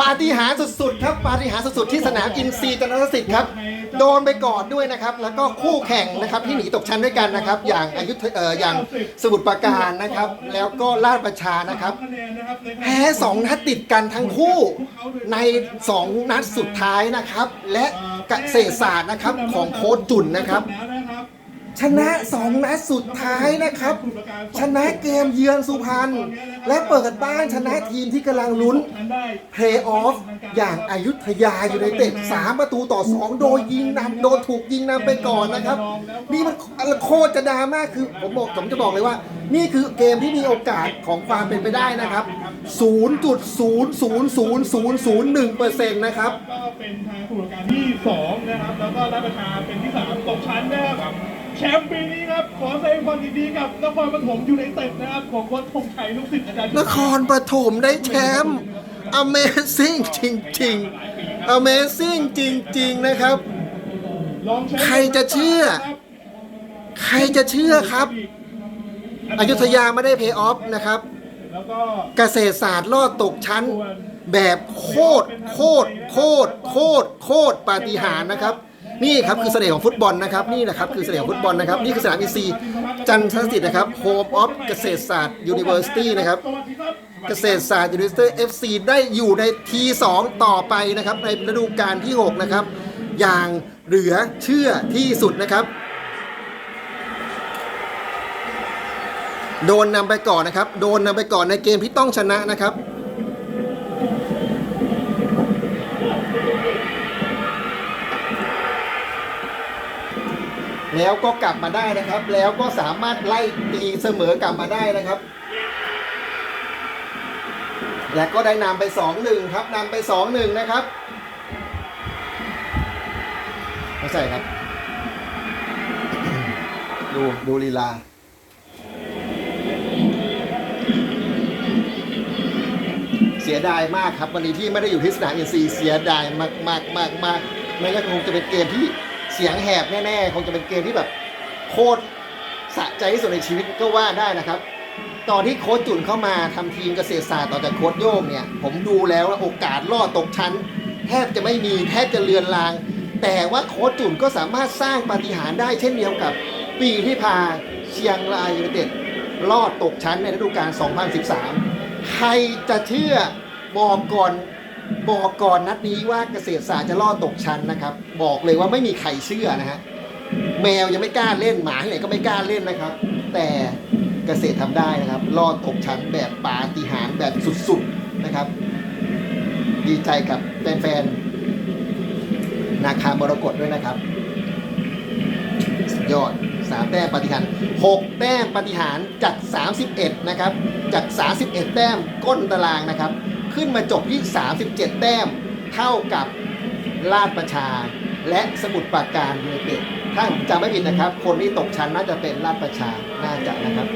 ปาฏิหาริย์สุดๆครับปาฏิหาริย์สุดๆที่สนามอินซีย์จันทรสิทธิ์ครับโดนไปกอนด้วยนะครับ แล้วก็คู่แข่งนะครับที่หนีตกชั้นด้วยกันนะครับ อย่างอายุทเอ่ออย่างสมุทรปราการนะครับ แล้วก็ลาดประชานะครับแพ้สองนัดติดกันทั้งคู่ในสองนัดสุดท้ายนะครับ และเกษตรศาสตร์นะครับของโค้ชจุนนะครับ ชนะสองนัดสุดท้ายนะครับ ชนะเกมเยือนสุพรรณและเปิดบ้านชนะทีมที่กำลังลุ้นเพลย์ออฟอย่างอายุทยาอยู่ในเต็ดสามประตูต่อ2โดยยิงนำโดนถูกยิงนำไปก่อนนะครับ นี่มันโคตรจะดราม่าคือผมบอกผมจะบอกเลยว่า นี่คือเกมที่มีโอกาสของความเป็นไปได้นะครับ 0.00001%นะครับก็เป็นทางสมุทรปราการที่สองนะครับแล้วก็ราชประชาเป็นที่สามตกชั้นนะครับ แชมป์ปีนี้ครับ ขอแสดงความยินดีกับนครปฐมยูไนเต็ดนะครับของโค้ชธงชัยลูกศิษย์อาจารย์นครปฐมได้แชมป์ Amazing จริงๆ Amazing จริง ๆ นะครับ ลองแชมป์ใครจะเชื่อ ใครจะเชื่อครับ อยุธยาไม่ได้เพย์ออฟนะครับ แล้วก็เกษตรศาสตร์ลอดตกชั้น แบบโคตรโคตรโคตรโคตรโคตรปาฏิหาริย์นะครับ นี่ครับคือเสน่ห์ของฟุตบอลนะครับนี่นะครับคือเสน่ห์ของฟุตบอลนะครับนี่คือสนามอีซีจันทรสิทธิ์นะครับ Home of เกษตรศาสตร์ University นะครับสวัสดีครับเกษตรศาสตร์ยูนิเวอร์ซิตี้เอฟซีได้อยู่ในทีสองต่อไปนะครับในฤดูกาลที่ 6 นะครับ อย่างเหลือเชื่อที่สุดนะครับ โดนนำไปก่อนนะครับ โดนนำไปก่อนในเกมที่ต้องชนะนะครับ แล้วก็กลับมาได้นะครับ แล้วก็สามารถไล่ตีเสมอกลับมาได้นะครับ และก็ได้นำไป 2-1 ครับนำไป 2-1 นะครับไม่ใช่ครับ ดูดูลีลาเสียดายมากครับ วันนี้ที่ไม่ได้อยู่ที่สนามอินซีเสียดายมากมากมากมากไม่งั้นคงจะเป็นเกมที่ สียงแหบแน่ๆ คงจะเป็นเกมที่แบบโคตรสะใจที่สุดในชีวิตก็ว่าได้นะครับ ตอนที่โค้ชจุนเข้ามาทำทีมเกษตรศาสตร์ต่อจากโค้ชโย่งเนี่ย ผมดูแล้วว่าโอกาสรอดตกชั้น แทบจะไม่มีแทบจะเลือนลาง แต่ว่าโค้ชจุนก็สามารถสร้างปาฏิหาริย์ได้เช่นเดียวกับปีที่พาเชียงรายยูไนเต็ดรอดตกชั้นในฤดูกาล 2013 ใครจะเชื่อบอกก่อน บอกก่อนนัดนี้ว่าเกษตรศาสตร์จะรอดตกชั้นนะครับ บอกเลยว่าไม่มีใครเชื่อนะฮะแมวยังไม่กล้าเล่นหมาที่ไหนก็ไม่กล้าเล่นนะครับ แต่เกษตรทำได้นะครับรอดตกชั้นแบบปาฏิหาริย์แบบสุดๆนะครับ ดีใจกับแฟนๆนาคามรกตด้วยนะครับสุดยอด3แต้มปฏิหาร6แต้มปฏิหารจาก 31 นะครับ จาก 31 แต้มก้นตารางนะครับ ขึ้นมาจบที่ 37 แต้ม เท่ากับลาดประชา และสมุทรปราการยูไนเต็ดถ้าผมจำไม่ผิดนะครับ คนที่ตกชั้นน่าจะเป็นลาดประชา น่าจะนะครับ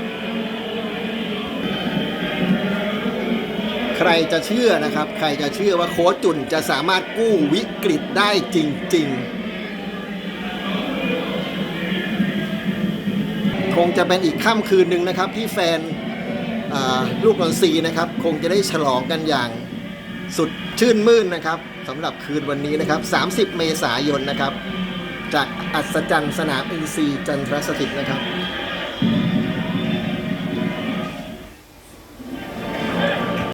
ใครจะเชื่อนะครับ ใครจะเชื่อว่าโค้ชจุนจะสามารถกู้วิกฤตได้จริง ๆคงจะเป็นอีกค่ำคืนหนึ่งนะครับที่แฟน ลูกบอลซีนะครับ คงจะได้ฉลองกันอย่างสุดชื่นมื่นนะครับสำหรับคืนวันนี้นะครับ 30 เมษายนนะครับ จากอัศจรรย์สนามอินซีจันทรสถิตนะครับ